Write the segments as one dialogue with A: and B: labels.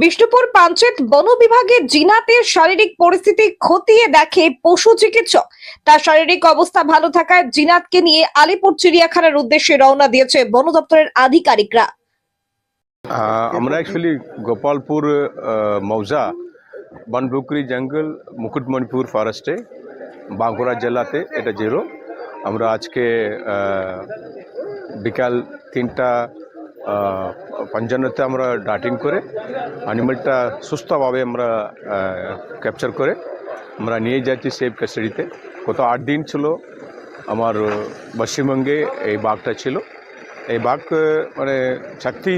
A: বিষ্ণুপুর পাঞ্চেত বন বিভাগের জিনাতের শারীরিক পরিস্থিতি খতিয়ে দেখে পশু চিকিৎসক। তার শারীরিক অবস্থা ভালো থাকায় জিনাতকে নিয়ে আলিপুর চিড়িয়াখানার উদ্দেশ্যে রওনা দিয়েছে বন দপ্তরের আধিকারিকরা।
B: আমরা অ্যাকচুয়ালি গোপালপুর মৌজা বনবুকরি জঙ্গল, মুকুটমণিপুর ফরেস্টে বাঁকুড়া জেলাতে এটা জিরো আমরা আজকে বিকাল তিনটা আহ, পঞ্চান্নতে আমরা ডাটিং করে অ্যানিমেলটা সুস্থভাবে আমরা ক্যাপচার করে আমরা নিয়ে যাচ্ছি সেফ কাস্টাডিতে গত আট দিন ছিল আমার পশ্চিমবঙ্গে এই বাঘটা ছিল। এই বাঘ মানে শক্তি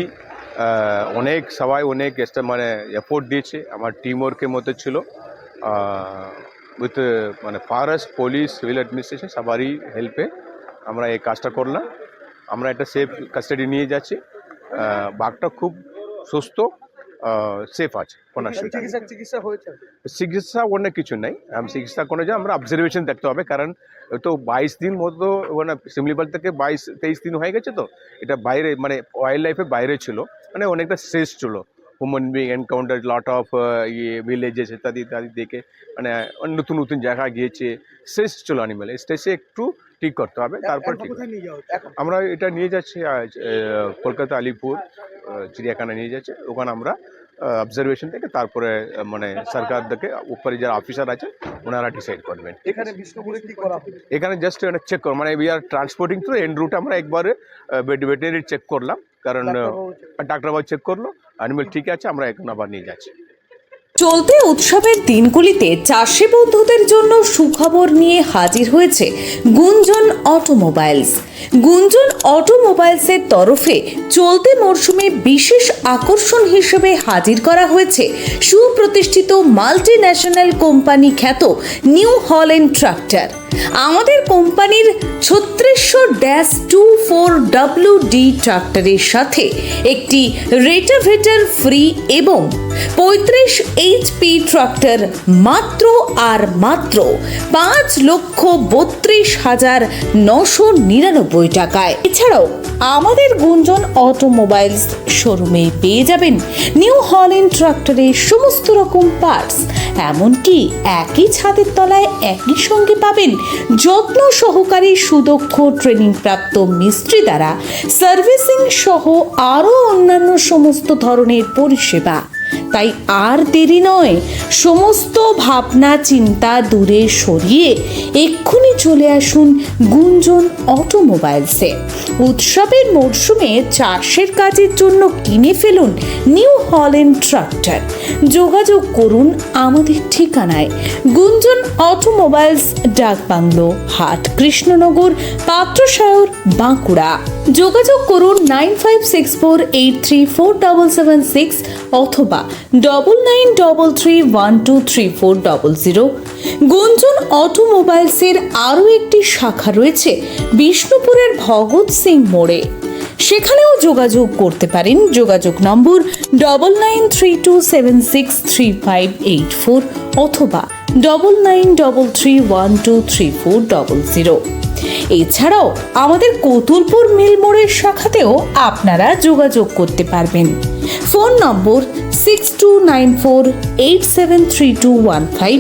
B: অনেক সবাই অনেক মানে এফোর্ট দিয়েছে। আমার টিম ওয়ার্কের মধ্যে ছিল। উইথ মানে ফরেস্ট পুলিশ সিভিল অ্যাডমিনিস্ট্রেশন সবারই হেল্পে আমরা এই কাজটা করলাম। আমরা একটা সেফ কাস্টাডি নিয়ে যাচ্ছি। বাঘটা খুব সুস্থ সেফ আছে কোনো
C: চিকিৎসা হয়েছে?
B: চিকিৎসা অনেক কিছু নেই। চিকিৎসা কোনো যে আমরা অবজারভেশন দেখতে হবে কারণ তো বাইশ দিন মতো মানে সিমলিপাল থেকে বাইশ তেইশ দিন হয়ে গেছে তো এটা বাইরে মানে ওয়াইল্ড লাইফে বাইরে ছিল মানে অনেকটা শেষ ছিল। Human being encounter lot of ইয়ে ভিলেজেস ইত্যাদি ইত্যাদি দেখে মানে নতুন নতুন জায়গা গিয়েছে শেষ ছিল অ্যানিমেল স্ট্রেসে একটু ঠিক করতে হবে তারপর ঠিক আমরা এটা নিয়ে যাচ্ছি কলকাতা আলিপুর চিড়িয়াখানা নিয়ে যাচ্ছে ওখানে আমরা অবজারভেশন থেকে তারপরে মানে সরকার থেকে উপরে যারা অফিসার আছে ওনারা ডিসাইড করবেন
C: এখানে বিষ্ণুপুরে কি করা
B: এখানে জাস্ট চেক কর মানে we are transporting through and route আমরা একবারে ভেটেরিনারি চেক করলাম কারণ
C: ডাক্তারবাবু
B: ডাক্তারবাবু চেক করল অ্যানিমেল ঠিক আছে আমরা এখন আবার নিয়ে যাচ্ছি।
D: চলতি উৎসবের দিনগুলিতে চাষি বন্ধুদের জন্য সুখবর নিয়ে হাজির হয়েছে গুঞ্জন অটোমোবাইলস। গুঞ্জন অটোমোবাইলসের তরফে চলতি মরশুমে বিশেষ আকর্ষণ হিসেবে হাজির করা হয়েছে সুপ্রতিষ্ঠিত মাল্টি ন্যাশনাল কোম্পানি খ্যাত নিউ হল্যান্ড ট্রাক্টর। আমাদের কোম্পানির ছত্রিশশো dash two four W D ট্রাক্টরের সাথে একটি রেটাভেটার ফ্রি এবং পঁয়ত্রিশ এইচপি ট্রাক্টর মাত্র আর মাত্র পাঁচ লক্ষ বত্রিশ হাজার নশো নিরানব্বই টাকায়। এছাড়াও আমাদের গুঞ্জন অটোমোবাইলস শোরুমে পেয়ে যাবেন নিউ হল্যান্ড ট্রাক্টরের সমস্ত রকম পার্টস। এমনকি একই ছাদের তলায় একই সঙ্গে পাবেন যত্ন সহকারী সুদক্ষ ট্রেনিং প্রাপ্ত মিস্ত্রি দ্বারা সার্ভিসিং সহ আরও অন্যান্য সমস্ত ধরনের পরিষেবা। তাই আর দেরি নয়, সমস্ত ভাবনা চিন্তা দূরে সরিয়ে এক্ষুনি চলে আসুন গুঞ্জন অটোমোবাইলসে। উৎসবের মরশুমে চাষের কাজের জন্য কিনে ফেলুন নিউ হল্যান্ড ট্রাক্টর। যোগাযোগ করুন আমাদের ঠিকানায়। গুঞ্জন অটোমোবাইলস ডাকবাংলো হাট, কৃষ্ণনগর, পাত্রসায়র, বাঁকুড়া। যোগাযোগ করুন nine five six four eight three four double seven six অথবা double nine double three one two three four double zero Gunjan অটোমোবাইলসের আরও একটি শাখা রয়েছে বিষ্ণুপুরের ভগৎ সিং মোড়ে। সেখানেও যোগাযোগ করতে পারেন। যোগাযোগ নম্বর double nine three two seven six three five eight four অথবা double nine double three one two three four double zero এছাড়াও আমাদের কতুলপুর মিল মোড়ের শাখাতেও আপনারা যোগাযোগ করতে পারবেন। ফোন নম্বর six two nine four eight seven three two one five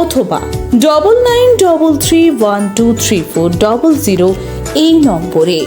D: অথবা double nine double three one two three four double zero এই নম্বরে।